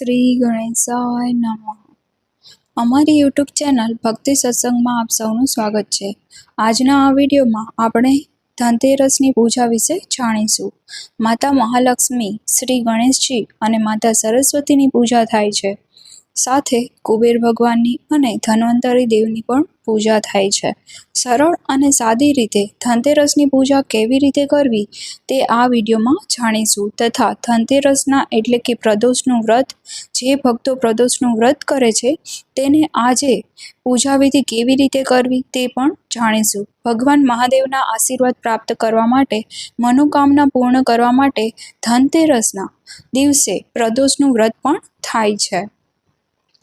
શ્રી ગણેશાય નમઃ. અમારી YouTube channel ભક્તિ સત્સંગમાં આપ સૌનું સ્વાગત છે. આજના આ વિડીયોમાં આપણે ધનતેરસની પૂજા વિશે જાણીશું. માતા મહાલક્ષ્મી, શ્રી ગણેશજી અને માતા સરસ્વતીની પૂજા થાય છે. સાથે કુબેર ભગવાનની અને ધન્વંતરી દેવની પણ પૂજા થાય છે. સરળ અને સાદી રીતે ધનતેરસની પૂજા કેવી રીતે કરવી તે આ વિડીયોમાં જાણીશું. તથા ધનતેરસના એટલે કે પ્રદોષનું વ્રત, જે ભક્તો પ્રદોષનું વ્રત કરે છે, તેને આજે પૂજા વિધિ કેવી રીતે કરવી તે પણ જાણીશું. ભગવાન મહાદેવના આશીર્વાદ પ્રાપ્ત કરવા માટે, મનોકામના પૂર્ણ કરવા માટે ધનતેરસના દિવસે પ્રદોષનું વ્રત પણ થાય છે.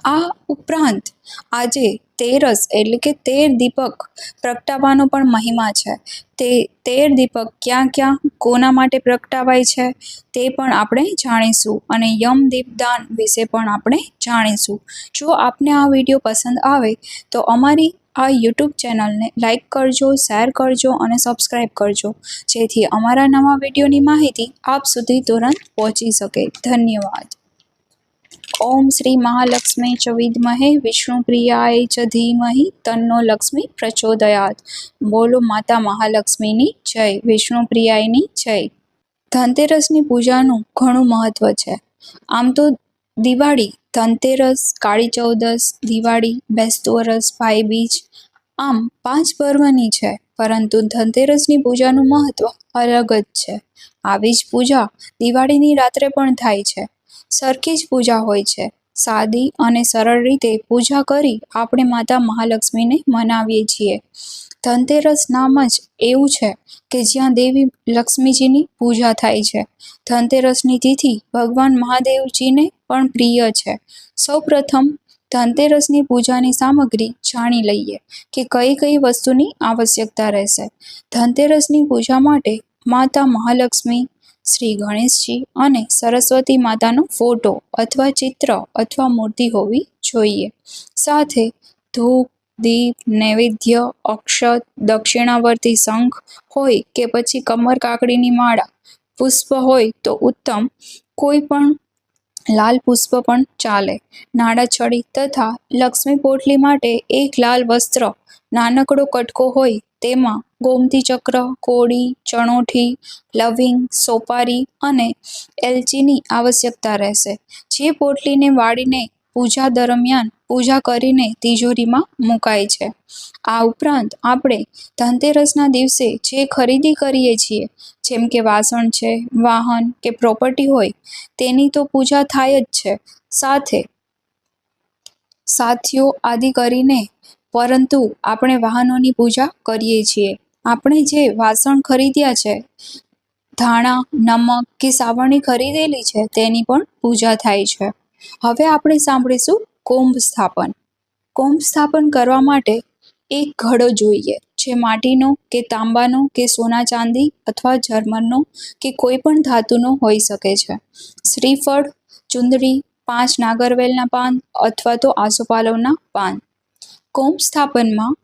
આ ઉપરાંત આજે તેરસ એટલે કે તેર દીપક પ્રગટાવવાનો પણ મહિમા છે. તે તેર દીપક ક્યાં ક્યાં, કોના માટે પ્રગટાવાય છે, તે પણ આપણે જાણીશું અને યમ દીપદાન વિશે પણ આપણે જાણીશું. જો આપને આ વીડિયો પસંદ આવે તો અમારી આ યુટ્યુબ ચેનલને લાઈક કરજો, શેર કરજો અને સબસ્ક્રાઈબ કરજો. જેથી અમારા નવા વિડીયોની માહિતી આપ સુધી તુરંત પહોંચી શકે. ધન્યવાદ. ઓમ શ્રી મહાલક્ષ્મી ચ વિદ્મહે વિષ્ણુપ્રિયાય ચ ધીમહિ તન્નો લક્ષ્મી પ્રચોદયાત. બોલો માતા મહાલક્ષ્મીની જય, વિષ્ણુપ્રિયાયની જય. ધનતેરસની પૂજાનું ઘણું મહત્વ છે. આમ તો દિવાળી, ધનતેરસ, કાળી ચૌદસ, દિવાળી, બેસતું વરસ, ભાઈ બીજ, આમ પાંચ પર્વની છે, પરંતુ ધનતેરસની પૂજાનું મહત્વ અલગ જ છે. આવી જ પૂજા દિવાળીની રાત્રે પણ થાય છે. સરખી જ પૂજા હોય છે. સાદી અને સરળ રીતે પૂજા કરી આપણે માતા મહાલક્ષ્મીને મનાવીએ છીએ. ધનતેરસ નામ જ એવું છે કે જ્યાં દેવી લક્ષ્મીજીની પૂજા થાય છે. ધનતેરસની તિથિ ભગવાન મહાદેવજીને પણ પ્રિય છે. સૌપ્રથમ ધનતેરસની પૂજાની સામગ્રી જાણી લઈએ કે કઈ કઈ વસ્તુની આવશ્યકતા રહેશે. ધનતેરસની પૂજા માટે માતા મહાલક્ષ્મી શ્રી ગણેશજી અને સરસ્વતી માતાનો ફોટો અથવા ચિત્ર અથવા મૂર્તિ હોવી જોઈએ. સાથે ધૂપ, દીપ, નૈવેદ્ય, અક્ષત, દક્ષિણાવર્તી શંખ હોય કે પછી કમર કાકડીની માળા, પુષ્પ હોય તો ઉત્તમ. કોઈ પણ લાલ પુષ્પ પણ ચાલે. નાળાછડી તથા લક્ષ્મી પોટલી માટે એક લાલ વસ્ત્ર, નાનકડો કટકો હોય તેમાં ગોમતી ચક્ર, કોળી, ચણોઠી, લવિંગ, સોપારી અને એલચીની આવશ્યકતા રહેશે. જે પોટલીને વાળીને પૂજા દરમિયાન પૂજા કરીને તિજોરીમાં મુકાય છે. આ ઉપરાંત આપણે ધનતેરસના દિવસે જે ખરીદી કરીએ છીએ, જેમ કે વાસણ છે, વાહન કે પ્રોપર્ટી હોય, તેની તો પૂજા થાય જ છે. સાથે સાથીઓ આદિ કરીને પરંતુ આપણે વાહનોની પૂજા કરીએ છીએ. આપણે જે વાસણ ખરીદ્યા છે, ધાણા, નમક કે સાવરણી ખરીદેલી છે, તેની પણ પૂજા થાય છે. હવે આપણે સાંભળીશું કુંભ સ્થાપન. કુંભ સ્થાપન કરવા માટે એક ઘડો જોઈએ, જે માટીનો કે તાંબાનો કે સોના ચાંદી અથવા જર્મનનો કે કોઈ પણ ધાતુનો હોઈ શકે છે. શ્રીફળ, ચુંદડી, પાંચ નાગરવેલના પાન અથવા તો આસોપાલવના પાન. કુંભ સ્થાપનમાં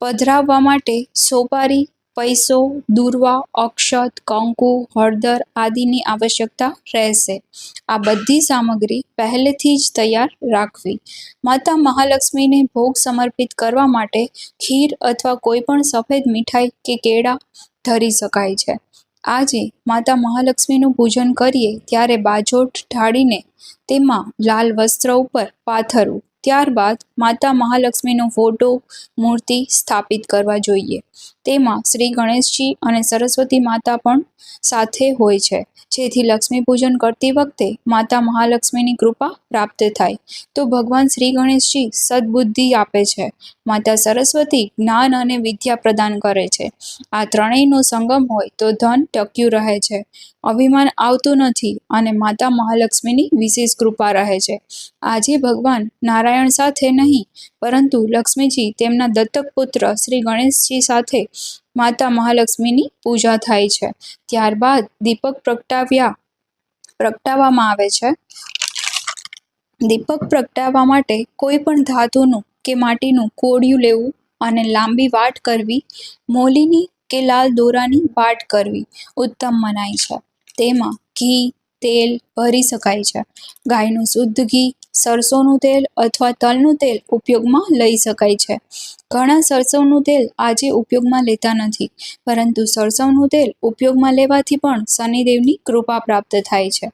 પધરાવવા માટે સોપારી, પૈસો, દુર્વા, અક્ષત, કંકુ, હળદર આદિની આવશ્યકતા રહેશે. આ બધી સામગ્રી પહેલેથી જ તૈયાર રાખવી. માતા મહાલક્ષ્મીને ભોગ સમર્પિત કરવા માટે ખીર અથવા કોઈ પણ સફેદ મીઠાઈ કે કેળા ધરી શકાય છે. આજે માતા મહાલક્ષ્મીનું પૂજન કરીએ ત્યારે બાજોટ ઢાળીને તેમાં લાલ વસ્ત્ર ઉપર પાથરવું. ત્યારબાદ માતા મહાલક્ષ્મીનો ફોટો મૂર્તિ સ્થાપિત કરવા જોઈએ. તેમાં શ્રી ગણેશજી અને સરસ્વતી માતા પણ સાથે હોય છે. જેથી લક્ષ્મી પૂજન કરતી વખતે માતા મહાલક્ષ્મીની કૃપા પ્રાપ્ત થાય. તો ભગવાન શ્રી ગણેશજી સદબુદ્ધિ આપે છે. માતા સરસ્વતી જ્ઞાન અને વિદ્યા પ્રદાન કરે છે. આ ત્રણેયનો સંગમ હોય તો ધન ટક્યું રહે છે. અભિમાન આવતું નથી અને માતા મહાલક્ષ્મીની વિશેષ કૃપા રહે છે. આજે ભગવાન નારાયણ સાથે નહીં પરંતુ લક્ષ્મીજી તેમના દત્તક પુત્ર શ્રી ગણેશજી સાથે માતા મહાલક્ષ્મીની પૂજા થાય છે. ત્યારબાદ દીપક પ્રગટાવ્યા, પ્રગટાવવામાં આવે છે. દીપક પ્રગટાવવા માટે કોઈ પણ ધાતુનું કે માટીનું કોડિયું લેવું અને લાંબી વાટ કરવી, મોલીની કે લાલ દોરાની વાટ કરવી ઉત્તમ મનાય છે. તેમાં ઘી, તેલ ભરી શકાય છે. ગાયનું શુદ્ધ ઘી સરસોનું તેલ અથવા તલનું તેલ ઉપયોગમાં લઈ શકાય છે. ઘણા સરસવનું તેલ આજે ઉપયોગમાં લેતા નથી, પરંતુ સરસવનું તેલ ઉપયોગમાં લેવાથી પણ શનિદેવની કૃપા પ્રાપ્ત થાય છે.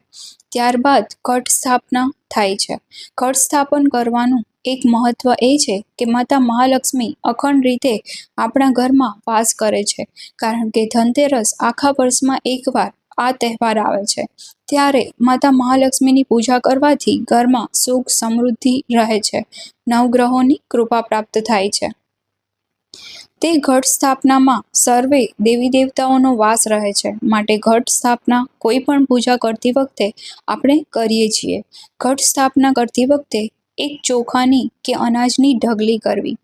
ત્યારબાદ ઘટ સ્થાપના થાય છે. ઘટ સ્થાપન કરવાનું એક મહત્વ એ છે કે માતા મહાલક્ષ્મી અખંડ રીતે આપણા ઘરમાં વાસ કરે છે, કારણ કે ધનતેરસ આખા વર્ષમાં એકવાર આ તહેવાર આવે છે. ત્યારે માતા મહાલક્ષ્મીની પૂજા કરવાથી ઘરમાં સુખ સમૃદ્ધિ રહે છે. નવગ્રહોની કૃપા પ્રાપ્ત થાય છે. તે ઘટ સ્થાપનામાં સર્વે દેવી દેવતાઓનો વાસ રહે છે. માટે ઘટ સ્થાપના કોઈ પણ પૂજા કરતી વખતે આપણે કરીએ છીએ. ઘટ સ્થાપના કરતી વખતે એક ચોખાની કે અનાજની ઢગલી કરવી.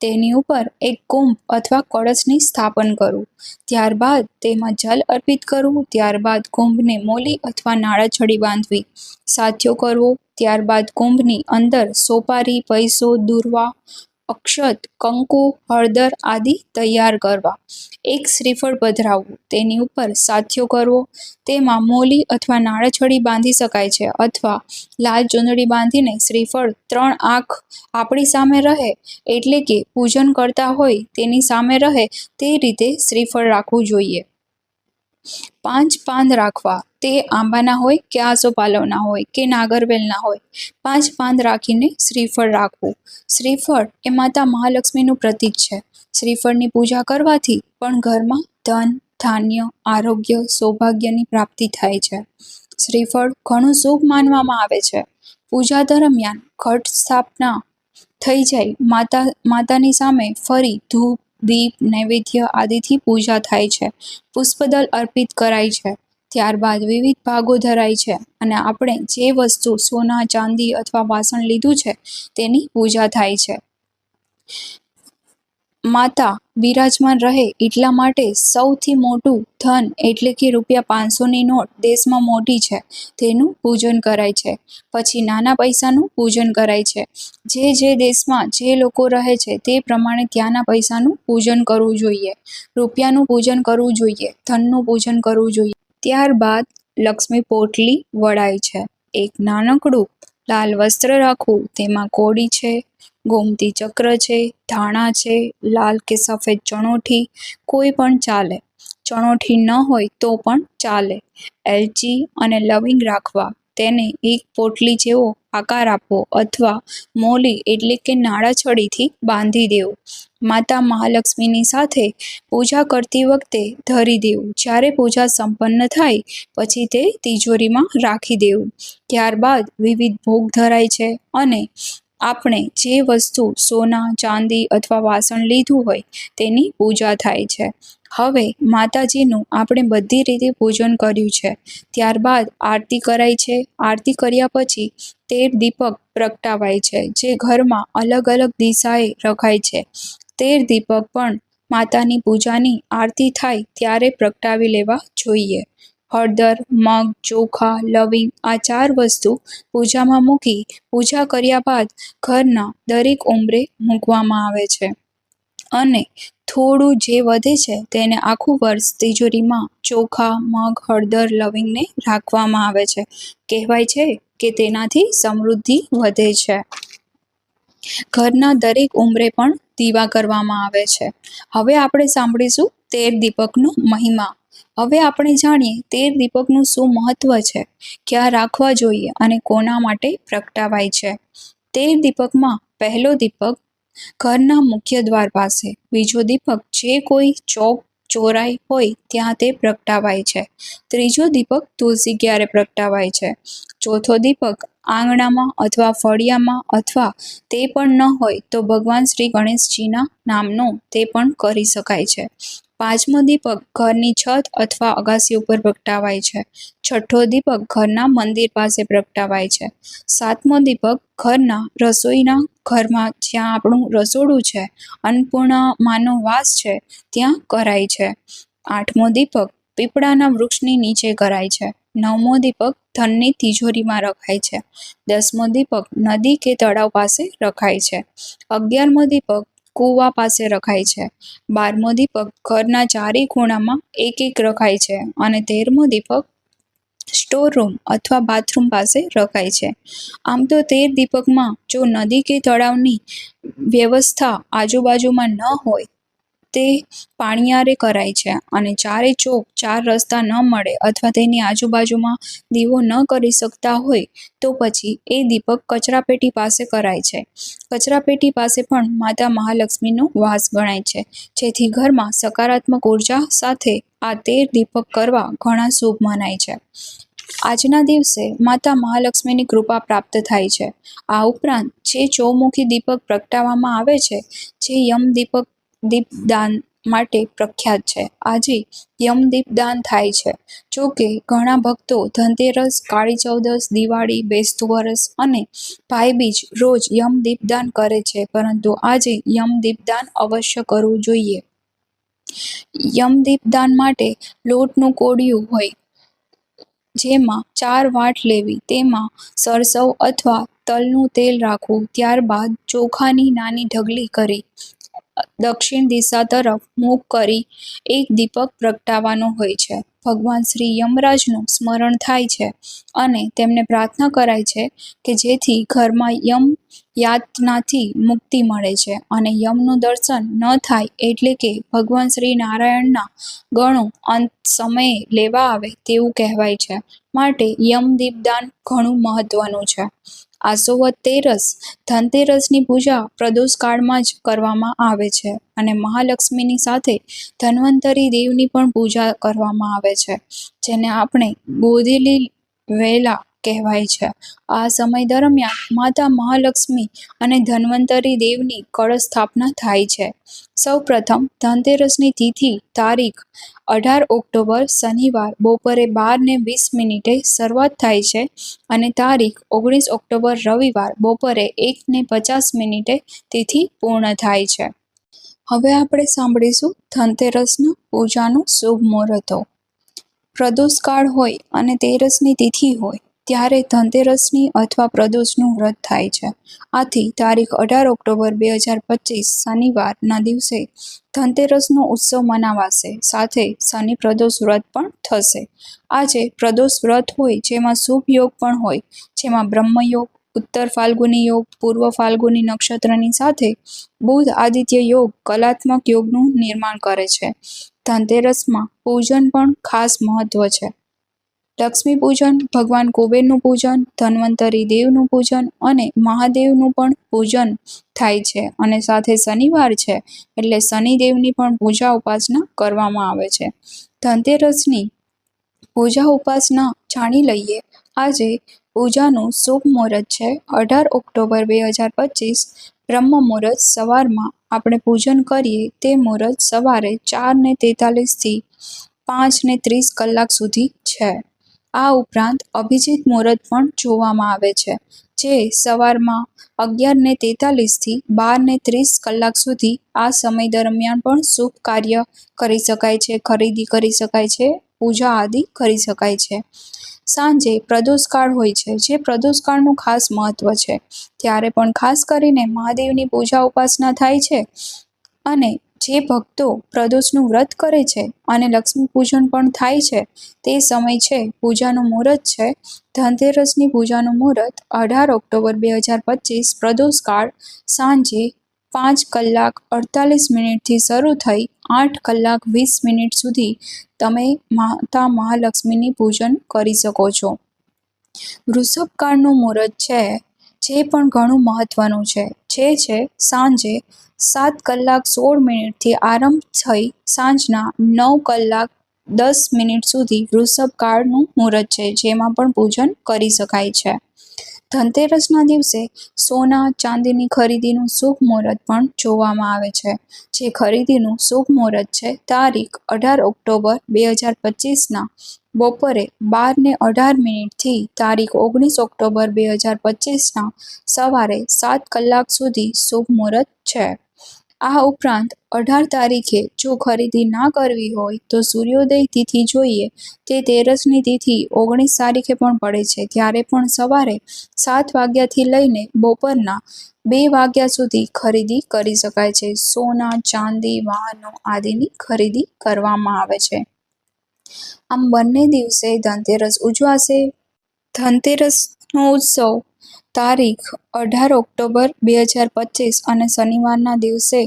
તેની ઉપર એક કુંભ અથવા કળશની સ્થાપન કરવું. ત્યારબાદ તેમાં જલ અર્પિત કરવું, ત્યારબાદ કુંભને મોલી અથવા નાળાછડી બાંધવી. સાથિયો કરવો, ત્યારબાદ કુંભની અંદર સોપારી, પૈસો, દુર્વા અક્ષત, કંકુ, હળદર આદિ તૈયાર કરવા. એક શ્રીફળ પધરાવવું, તેની ઉપર સાથિયો કરવો. તેમાં મોલી અથવા નાળાછડી બાંધી શકાય છે અથવા લાલ ચૂંદડી બાંધીને શ્રીફળ ત્રણ આંખ આપણી સામે રહે એટલે કે પૂજન કરતા હોય તેની સામે રહે તે રીતે શ્રીફળ રાખવું જોઈએ. પાંચ પાન રાખવા. તે આંબાના હોય કે આસોપાલવના હોય કે નાગરવેલના હોય. પાંચ પાન રાખીને શ્રીફળ રાખવું. શ્રીફળ એ માતા મહાલક્ષ્મીનું પ્રતીક છે. શ્રીફળની પૂજા કરવાથી પણ ઘરમાં ધન, ધાન્ય, આરોગ્ય, સૌભાગ્યની પ્રાપ્તિ થાય છે. શ્રીફળ ઘણું શુભ માનવામાં આવે છે. પૂજા દરમિયાન ઘટ સ્થાપના થઈ જાય. માતા, માતાની સામે ફરી ધૂપ દીપ, નૈવેદ્ય આદિથી પૂજા થાય છે. પુષ્પદલ અર્પિત કરાય છે. ત્યારબાદ વિવિધ ભાગો ધરાય છે અને આપણે જે વસ્તુ સોના, ચાંદી અથવા વાસણ લીધું છે તેની પૂજા થાય છે. માતા બિરાજમાન રહે એટલા માટે સૌથી મોટું ધન એટલે કે રૂપિયા પાંચસોની નોટ દેશમાં મોટી છે. તેનું પૂજન કરાય છે. પછી નાના પૈસાનું પૂજન કરાય છે. જે જે દેશમાં જે લોકો રહે છે તે પ્રમાણે ત્યાંના પૈસાનું પૂજન કરવું જોઈએ. રૂપિયાનું પૂજન કરવું જોઈએ. ધનનું પૂજન કરવું જોઈએ. ત્યારબાદ લક્ષ્મી પોટલી વળાય છે. એક નાનકડું લાલ વસ્ત્ર રાખવું. તેમાં કોડી છે. ગોમતી ચક્ર છે, ધાણા છે, લાલ કે સફેદ ચણોઠી, કોઈ પણ ચાલે. ચણોઠી ન હોય તો પણ ચાલે. એલચી અને લવિંગ રાખવા. તેને એક પોટલી જેવો આકાર આપવો અથવા મોલી એટલે કે નાળાછડીથી બાંધી દેવું. માતા મહાલક્ષ્મીની સાથે પૂજા કરતી વખતે ધરી દેવું. જ્યારે પૂજા સંપન્ન થાય, પછી તે તિજોરીમાં રાખી દેવું. ત્યારબાદ વિવિધ ભોગ ધરાય છે અને આપણે જે વસ્તુ સોના, ચાંદી અથવા વાસણ લીધું હોય તેની પૂજા થાય છે. હવે માતાજીનું આપણે બધી રીતે પૂજન કર્યું છે. ત્યારબાદ આરતી કરાય છે. આરતી કર્યા પછી તેર દીપક પ્રગટાવાય છે, જે ઘરમાં અલગ અલગ દિશાએ રખાય છે. તેર દીપક પણ માતાની પૂજાની આરતી થાય ત્યારે પ્રગટાવી લેવા જોઈએ. હળદર, મગ, ચોખા, લવિંગ આ ચાર વસ્તુ પૂજામાં મૂકી પૂજા કર્યા બાદ ઘરના દરેક ઉંબરે મૂકવામાં આવે છે. અને થોડું જે વધે છે તેને આખું વર્ષ તિજોરીમાં ચોખા, મગ, હળદર, લવિંગને રાખવામાં આવે છે. કહેવાય છે કે તેનાથી સમૃદ્ધિ વધે છે. ઘરના દરેક ઉંમરે પણ દીવા કરવામાં આવે છે. હવે આપણે સાંભળીશું તેર દીપકનો મહિમા. હવે આપણે જાણીએ તેર દીપકનું શું મહત્વ છે, ક્યાં રાખવા જોઈએ અને કોના માટે પ્રગટાવાય છે. તેર દીપકમાં પહેલો દીપક ઘરના મુખ્ય દ્વાર પાસે, બીજો દીપક જે કોઈ ચોક ચોરાઈ હોય ત્યાં તે પ્રગટાવાય છે. ત્રીજો દીપક તુલસી ક્યારે પ્રગટાવાય છે? ચોથો દીપક આંગણામાં અથવા ફળિયામાં અથવા તે પણ ન હોય તો ભગવાન શ્રી ગણેશજીના નામનો તે પણ કરી શકાય છે. પાંચમો દીપક ઘરની છત અથવા અગાસી ઉપર પ્રગટાવાય છે. છઠ્ઠો દીપક ઘરના મંદિર પાસે પ્રગટાવાય છે. સાતમો દીપક ઘરના રસોઈના ઘરમાં જ્યાં આપણું રસોડું છે, અન્નપૂર્ણામાનો વાસ છે, ત્યાં કરાય છે. આઠમો દીપક પીપળાના વૃક્ષની નીચે કરાય છે. નવમો દીપક ધનની તિજોરીમાં રખાય છે. દસમો દીપક નદી કે તળાવ પાસે રખાય છે. અગિયારમો દીપક કૂવા પાસે રખાય છે. બારમો દીપક ઘરના ચારે ખૂણામાં એક એક રખાય છે અને તેરમો દીપક સ્ટોર રૂમ અથવા બાથરૂમ પાસે રખાય છે. આમ તો તેર દીપકમાં જો નદી કે તળાવની વ્યવસ્થા આજુબાજુમાં ન હોય તે પાણીયારે કરાય છે અને ચારે ચોક ચાર રસ્તા ન મળે અથવા તેની આજુબાજુમાં દીવો ન કરી શકતા હોય તો પછી એ દીપક કચરાપેટી પાસે કરાય છે. કચરાપેટી પાસે પણ માતા મહાલક્ષ્મીનો વાસ ગણાય છે, જેથી ઘરમાં સકારાત્મક ઊર્જા સાથે આ તેર દીપક કરવા ઘણા શુભ મનાય છે. આજના દિવસે માતા મહાલક્ષ્મીની કૃપા પ્રાપ્ત થાય છે. આ ઉપરાંત જે ચોમુખી દીપક પ્રગટાવવામાં આવે છે, જે યમ દીપક દીપદાન માટે પ્રખ્યાત છે. આજે યમ દીપદાન થાય છે. જો કે ઘણા ભક્તો ધનતેરસ, કાળી ચૌદસ, દિવાળી, બેસતું વરસ અને ભાઈબીજ રોજ યમ દીપદાન કરે છે. પરંતુ આજે યમ દીપદાન અવશ્ય કરવું જોઈએ. યમ દીપદાન માટે લોટનું કોડિયું હોય, જેમાં ચાર વાટ લેવી, તેમાં સરસવ અથવા તલનું તેલ રાખવું, ત્યારબાદ ચોખાની નાની ઢગલી કરી દક્ષિણ દિશા તરફ મુખ કરી એક દીપક પ્રગટાવવાનો હોય છે. ભગવાન શ્રી યમરાજનું સ્મરણ થાય છે અને તેમને પ્રાર્થના કરાય છે કે જેથી ઘરમાં યમ યાતનાથી મુક્તિ મળે છે અને યમનું દર્શન ન થાય એટલે કે ભગવાન શ્રી નારાયણના ગણો અંત સમયે લેવા આવે તેવું કહેવાય છે. માટે યમ દીપદાન ઘણું મહત્વનું છે. આસોવત તેરસ ધનતેરસની પૂજા પ્રદોષ કાળમાં જ કરવામાં આવે છે અને મહાલક્ષ્મીની સાથે ધન્વંતરી દેવની પણ પૂજા કરવામાં આવે છે, જેને આપણે બોધેલી વેલા કહેવાય છે. આ સમય દરમિયાન માતા મહાલક્ષ્મી અને ધન્વંતરી દેવની કળશ સ્થાપના થાય છે. સૌપ્રથમ ધનતેરસની તિથિ તારીખ અઢાર ઓક્ટોબર શનિવાર બપોરે બાર ને વીસ મિનિટે શરૂઆત થાય છે અને તારીખ ઓગણીસ ઓક્ટોબર રવિવાર બપોરે એક ને પચાસ મિનિટે તિથિ પૂર્ણ થાય છે. હવે આપણે સાંભળીશું ધનતેરસનું પૂજાનું શુભ મુહૂર્તો. પ્રદોષ કાળ હોય અને તેરસની તિથિ હોય ત્યારે ધનતેરસની અથવા પ્રદોષનું વ્રત થાય છે. આથી તારીખ અઢાર ઓક્ટોબર બે હજાર પચીસ શનિવારના દિવસે ધનતેરસનો ઉત્સવ મનાવાશે. સાથે શનિ પ્રદોષ વ્રત પણ થશે. આજે પ્રદોષ વ્રત હોય જેમાં શુભ યોગ પણ હોય, જેમાં બ્રહ્મયોગ ઉત્તર ફાલ્ગુની યોગ, પૂર્વ ફાલ્ગુની નક્ષત્રની સાથે બુધ આદિત્ય યોગ, કલાત્મક યોગનું નિર્માણ કરે છે. ધનતેરસમાં પૂજન પણ ખાસ મહત્વ છે. લક્ષ્મી પૂજન, ભગવાન કુબેરનું પૂજન, ધન્વંતરી દેવનું પૂજન અને મહાદેવનું પણ પૂજન થાય છે. અને સાથે શનિવાર છે, એટલે શનિદેવની પણ પૂજા ઉપાસના કરવામાં આવે છે. ધનતેરસની પૂજા ઉપાસના જાણી લઈએ. આજે પૂજાનું શુભ મુહૂર્ત છે. અઢાર ઓક્ટોબર બે હજાર પચીસ, બ્રહ્મ મુહૂર્ત સવારમાં આપણે પૂજન કરીએ, તે મુહૂર્ત સવારે ચાર ને તેતાલીસથી પાંચ ને ત્રીસ કલાક સુધી છે. આ ઉપરાંત અભિજીત મુહૂર્ત પણ જોવામાં આવે છે, જે સવારમાં અગિયારને તેતાલીસથી બારને ત્રીસ કલાક સુધી આ સમય દરમિયાન પણ શુભ કાર્ય કરી શકાય છે, ખરીદી કરી શકાય છે, પૂજા આદિ કરી શકાય છે. સાંજે પ્રદોષકાળ હોય છે, જે પ્રદોષકાળનું ખાસ મહત્વ છે. ત્યારે પણ ખાસ કરીને મહાદેવની પૂજા ઉપાસના થાય છે અને જે ભક્તો પ્રદોષનું વ્રત કરે છે અને લક્ષ્મી પૂજન પણ થાય છે, તે સમય છે. પૂજાનું મુહૂર્ત છે. ધનતેરસની પૂજાનું મુહૂર્ત અઢાર ઓક્ટોબર બે હજાર પચીસ, પ્રદોષકાળ સાંજે પાંચ કલાક અડતાલીસ મિનિટથી શરૂ થઈ આઠ કલાક વીસ મિનિટ સુધી તમે માતા મહાલક્ષ્મીની પૂજન કરી શકો છો. વૃષભકાળનું મુહૂર્ત છે, જે પણ ઘણું મહત્વનું છે. જે છે સાંજે સાત કલાક સોળ મિનિટથી આરંભ થઈ સાંજના નવ કલાક દસ મિનિટ સુધી વૃષભ કાળનું મુહૂર્ત છે, જેમાં પણ પૂજન કરી શકાય છે. ધનતેરસના દિવસે સોના ચાંદીની ખરીદીનું શુભ મુહૂર્ત પણ જોવામાં આવે છે. જે ખરીદીનું શુભ મુહૂર્ત છે, તારીખ અઢાર ઓક્ટોબર બે હજાર પચીસના બપોરે બાર ને અઢાર મિનિટથી તારીખ ઓગણીસ ઓક્ટોબર બે હજાર પચીસના સવારે સાત કલાક સુધી શુભ મુહૂર્ત છે. આ ઉપરાંત અઢાર તારીખે જો ખરીદી ના કરવી હોય તો સૂર્યોદય તિથિ જોઈએ. તે તેરસની તિથિ ઓગણીસ તારીખે પણ પડે છે. ત્યારે પણ સવારે સાત વાગ્યાથી લઈને બપોરના બે વાગ્યા સુધી ખરીદી કરી શકાય છે. સોના, ચાંદી, વાહનો આદિની ખરીદી કરવામાં આવે છે. આમ બંને દિવસે ધનતેરસ ઉજવાશે. ધનતેરસનો ઉત્સવ તારીખ અઢાર ઓક્ટોબર બે હજાર પચીસ અને શનિવારના દિવસે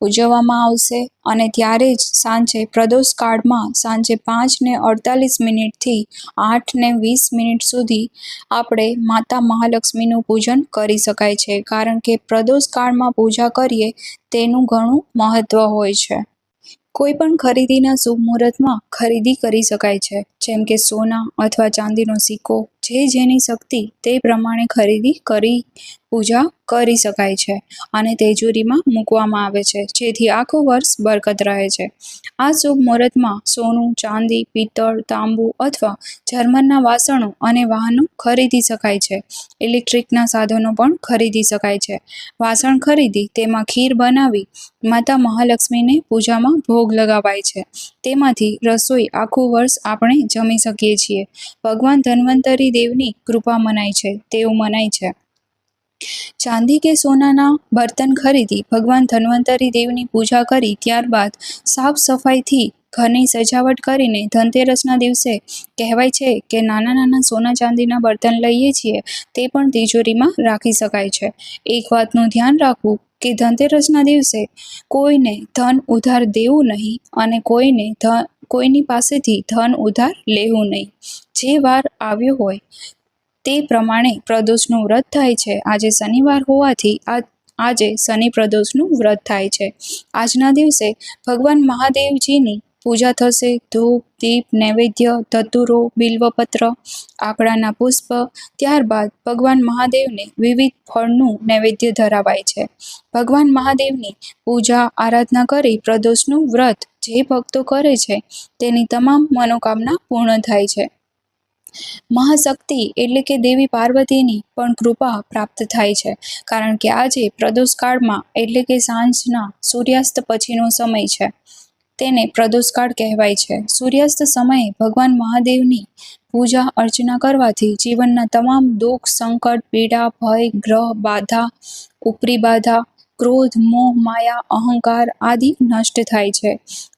ઉજવવામાં આવશે અને ત્યારે જ સાંજે પ્રદોષ કાળમાં સાંજે પાંચને અડતાલીસ મિનિટથી આઠને વીસ મિનિટ સુધી આપણે માતા મહાલક્ષ્મીનું પૂજન કરી શકાય છે. કારણ કે પ્રદોષ કાળમાં પૂજા કરીએ તેનું ઘણું મહત્ત્વ હોય છે. કોઈ પણ ખરીદીના શુભ મુહૂર્તમાં ખરીદી કરી શકાય છે. જેમ કે સોના અથવા ચાંદીનો સિક્કો જે જેની શક્તિ તે પ્રમાણે ખરીદી કરી, પૂજા કરી શકાય છે અને તેજુરીમાં મૂકવામાં આવે છે, જેથી આખું વર્ષ બરકત રહે છે. આ શુભ મુહૂર્તમાં સોનું, ચાંદી, પિત્તળ, તાંબુ અથવા જર્મનના વાસણો અને વાહનો ખરીદી શકાય છે. ઇલેક્ટ્રિકના સાધનો પણ ખરીદી શકાય છે. વાસણ ખરીદી, તેમાં ખીર બનાવી, માતા મહાલક્ષ્મીને પૂજામાં ભોગ લગાવાય છે. તેમાંથી રસોઈ આખું વર્ષ આપણે જમી શકીએ છીએ. ભગવાન ધન્વંતરી દેવની કૃપા મનાય છે તેવું મનાય છે. ચાંદી કે સોનાના બર્તન ખરીદી, ભગવાન ધન્વંતરી દેવની પૂજા કરી, ત્યારબાદ સાફ સફાઈથી ઘરની સજાવટ કરીને ધનતેરસના દિવસે કહેવાય છે કે નાના નાના સોના ચાંદીના બર્તન લઈએ છીએ, તે પણ તિજોરીમાં રાખી શકાય છે. એક વાતનું ધ્યાન રાખવું કે ધનતેરસના દિવસે કોઈને ધન ઉધાર દેવું નહીં અને કોઈને ધન કોઈની પાસેથી ધન ઉધાર લેવું નહીં. જે વાર આવ્યો હોય તે પ્રમાણે પ્રદોષનું વ્રત થાય છે. આજે શનિવાર હોવાથી આ, આજે શનિ પ્રદોષનું વ્રત થાય છે. આજના દિવસે ભગવાન મહાદેવજીની પૂજા થશે. ધૂપ, દીપ, નૈવેદ્ય, ધતુરો, બિલ્વપત્ર, આકડાના પુષ્પ. ત્યારબાદ ભગવાન મહાદેવને વિવિધ ફળનું નૈવેદ્ય ધરાવાય છે. ભગવાન મહાદેવની પૂજા, આરાધના કરી પ્રદોષનું વ્રત જે ભક્તો કરે છે, તેની તમામ મનોકામના પૂર્ણ થાય છે. મહાશક્તિ એટલે કે દેવી પાર્વતીની પણ કૃપા પ્રાપ્ત થાય છે. કારણ કે આજે પ્રદોષ કાળમાં એટલે કે સાંજના સૂર્યાસ્ત પછીનો સમય છે. તેને પ્રદોષકાળ કહેવાય છે. સૂર્યાસ્ત સમયે ભગવાન મહાદેવની પૂજા અર્ચના કરવાથી જીવનના તમામ દુઃખ, સંકટ, પીડા, ભય, ગ્રહ, બાધા, ઉપરી બાધા, ક્રોધ, મોહ, માયા, અહંકાર આદિ નષ્ટ થાય છે.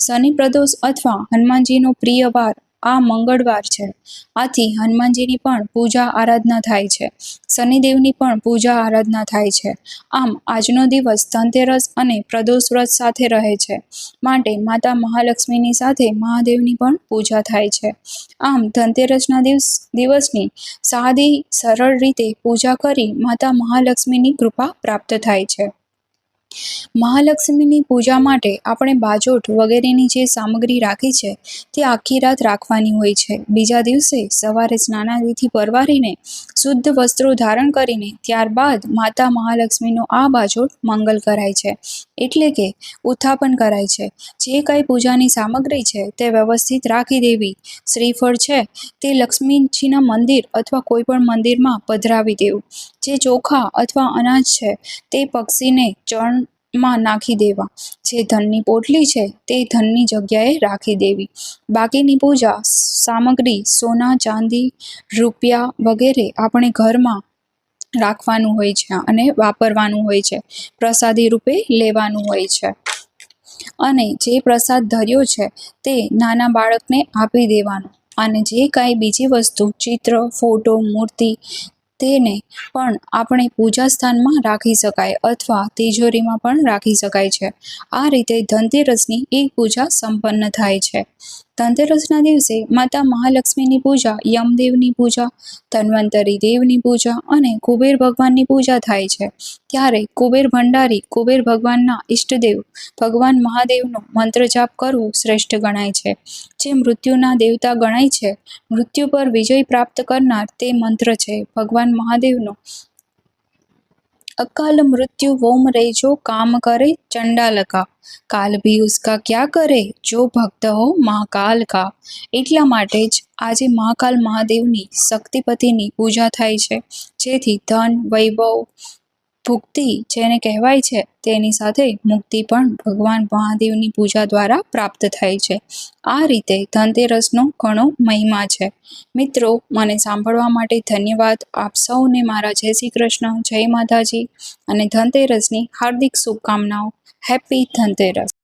શનિ પ્રદોષ અથવા હનુમાનજીનો પ્રિય વાર આ મંગળવાર છે. આથી હનુમાનજીની પણ પૂજા આરાધના થાય છે. શનિદેવની પણ પૂજા આરાધના થાય છે. આમ આજનો દિવસ ધનતેરસ અને પ્રદોષ વ્રત સાથે રહે છે. માટે માતા મહાલક્ષ્મીની સાથે મહાદેવની પણ પૂજા થાય છે. આમ ધનતેરસના દિવસ, દિવસની સાદી, સરળ રીતે પૂજા કરી માતા મહાલક્ષ્મીની કૃપા પ્રાપ્ત થાય છે. મહાલક્ષ્મીની પૂજા માટે આપણે બાજોઠ વગેરેની જે સામગ્રી રાખી છે, તે આખી રાત રાખવાની હોય છે. બીજા દિવસે સવારે સ્નાનાદિથી પરવારીને શુદ્ધ વસ્ત્રો ધારણ કરીને ત્યારબાદ માતા મહાલક્ષ્મીનો આ બાજોઠ મંગલ કરાય છે. એટલે કે ઉત્થાપન કરાય છે. જે કાંઈ પૂજાની સામગ્રી છે, તે વ્યવસ્થિત રાખી દેવી. શ્રીફળ છે, તે લક્ષ્મીજીના મંદિર અથવા કોઈ પણ મંદિરમાં પધરાવી દેવું. જે ચોખા અથવા અનાજ છે, તે પક્ષીને ચણમાં નાખી દેવા. જે ધનની પોટલી છે, તે ધનની જગ્યાએ રાખી દેવી. બાકીની પૂજા સામગ્રી, સોના, ચાંદી, રૂપિયા વગેરે આપણે ઘરમાં રાખવાનું હોય છે અને વાપરવાનું હોય છે. પ્રસાદી રૂપે લેવાનું હોય છે. અને જે પ્રસાદ ધર્યો છે, તે નાના બાળકને આપી દેવાનો. અને જે કાંઈ બીજી વસ્તુ, ચિત્ર, ફોટો, મૂર્તિ તેને પણ આપણે પૂજા સ્થાનમાં રાખી શકાય અથવા તિજોરીમાં પણ રાખી શકાય છે. આ રીતે ધનતેરસની એક પૂજા સંપન્ન થાય છે. ધનતેરસના દિવસે માતા મહાલક્ષ્મીની પૂજા, યમદેવની પૂજા, ધન્વંતરી દેવની પૂજા અને કુબેર ભગવાનની પૂજા થાય છે. ત્યારે કુબેર ભંડારી, કુબેર ભગવાનના ઈષ્ટદેવ, ભગવાન મહાદેવનો મંત્ર જાપ કરવું શ્રેષ્ઠ ગણાય છે. જે મૃત્યુના દેવતા ગણાય છે, મૃત્યુ પર વિજય પ્રાપ્ત કરનાર તે મંત્ર છે. ભગવાન મહાદેવનો અકાલ મૃત્યુ વોમ जो કામ કરે चंडा लगा। કાલ ભી ઉસકા ક્યા કરે જો ભક્ત હો મહાકાલ કા એટલા માટે જ આજે મહાકાલ મહાદેવની શક્તિપતિની પૂજા થાય છે, જેથી ધન, વૈભવ ભુક્તિ જેને કહેવાય છે, તેની સાથે મુક્તિ પણ ભગવાન મહાદેવની પૂજા દ્વારા પ્રાપ્ત થાય છે. આ રીતે ધનતેરસનો ઘણો મહિમા છે. મિત્રો, મને સાંભળવા માટે ધન્યવાદ. આપ સૌને મારા જય શ્રી કૃષ્ણ, જય માતાજી અને ધનતેરસની હાર્દિક શુભકામનાઓ. હેપી ધનતેરસ.